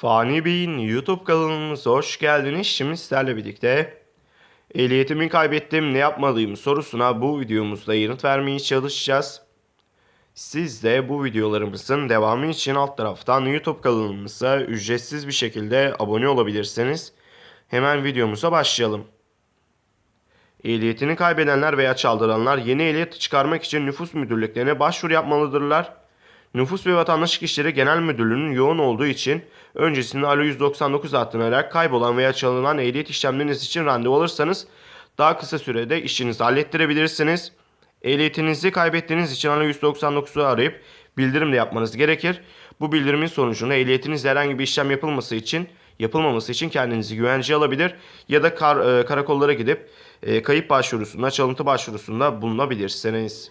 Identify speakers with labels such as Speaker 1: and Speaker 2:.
Speaker 1: Fani Bey'in YouTube kanalımıza hoş geldiniz. Şimdi sizlerle birlikte ehliyetimi kaybettim ne yapmalıyım sorusuna bu videomuzda yanıt vermeye çalışacağız. Siz de bu videolarımızın devamı için alt taraftan YouTube kanalımıza ücretsiz bir şekilde abone olabilirsiniz. Hemen videomuza başlayalım. Ehliyetini kaybedenler veya çaldıranlar yeni ehliyet çıkarmak için nüfus müdürlüklerine başvuru yapmalıdırlar. Nüfus ve Vatandaşlık İşleri Genel Müdürlüğü'nün yoğun olduğu için öncesinde Alo 199 hattını arayarak kaybolan veya çalınan ehliyet işlemleriniz için randevu alırsanız daha kısa sürede işinizi hallettirebilirsiniz. Ehliyetinizi kaybettiğiniz için Alo 199'u arayıp bildirim de yapmanız gerekir. Bu bildirimin sonucunda ehliyetinizle herhangi bir işlem yapılması için yapılmaması için kendinizi güvenceye alabilir ya da kar, e, karakollara gidip e, kayıp başvurusunda, çalıntı başvurusunda bulunabilirsiniz.